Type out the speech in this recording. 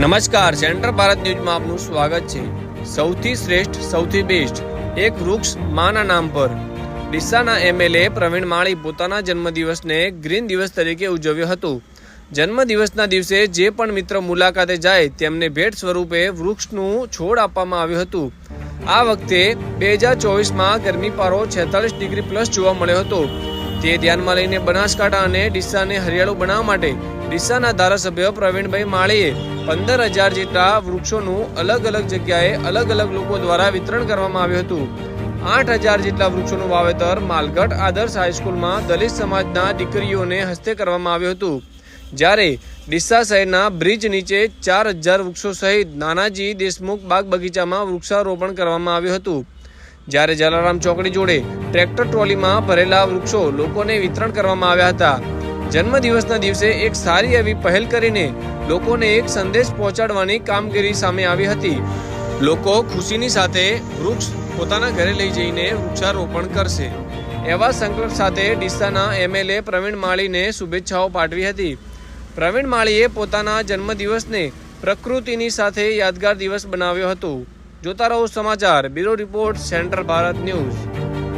નમસ્કાર સેન્ટ્રલ ભારત ન્યૂઝમાં આપનું સ્વાગત છે. સૌથી શ્રેષ્ઠ, સૌથી બેસ્ટ, એક વૃક્ષ માના નામ પર. ડીસાના એમએલએ પ્રવીણ માળી પોતાના જન્મદિવસને ગ્રીન દિવસ તરીકે ઉજવ્યો હતો. જન્મદિવસના દિવસે જે પણ મિત્ર મુલાકાતે જાય, તેમને ભેટ સ્વરૂપે વૃક્ષનું છોડ આપવામાં આવ્યું હતું. આ વખતે બે હજાર ચોવીસમાં ગરમી પારો છેતાલીસ ડિગ્રી પ્લસ જોવા મળ્યો હતો. તે ધ્યાનમાં લઈને બનાસકાંઠા અને ડીસાને હરિયાળું બનાવવા માટે ડીસાના ધારાસભ્ય પ્રવીણભાઈ માળીએ પંદર હજાર જેટલા વૃક્ષોનું અલગ અલગ જગ્યાએ અલગ અલગ લોકો દ્વારા વિતરણ કરવામાં આવ્યું હતું. આઠ હજાર જેટલા વૃક્ષોનું વાવેતર માલગઢ આદર્શ હાઈસ્કૂલમાં દલિત સમાજના દીકરીઓને હસ્તે કરવામાં આવ્યું હતું. જ્યારે ડીસા શહેરના બ્રિજ નીચે ચાર હજાર વૃક્ષો સહિત નાનાજી દેશમુખ બાગ બગીચામાં વૃક્ષારોપણ કરવામાં આવ્યું હતું. જ્યારે જલારામ ચોકડી જોડે ટ્રેક્ટર ટ્રોલીમાં ભરેલા વૃક્ષો લોકોને વિતરણ કરવામાં આવ્યા હતા. જન્મદિવસના દિવસે એક સારી એવી પહેલ કરીને લોકોને એક સંદેશ પહોંચાડવાની કામગીરી સામે આવી હતી. લોકો ખુશીની સાથે વૃક્ષ પોતાના ઘરે લઈ જઈને વૃક્ષારોપણ કરશે. એવા સંકલ્પ સાથે ડીસાના એમએલએ પ્રવીણ માળીને શુભેચ્છાઓ પાઠવી હતી. પ્રવીણ માળીએ પોતાના જન્મદિવસને પ્રકૃતિની સાથે યાદગાર દિવસ બનાવ્યો હતો. જોતા રહો સમાચાર. Bureau report central Bharat news.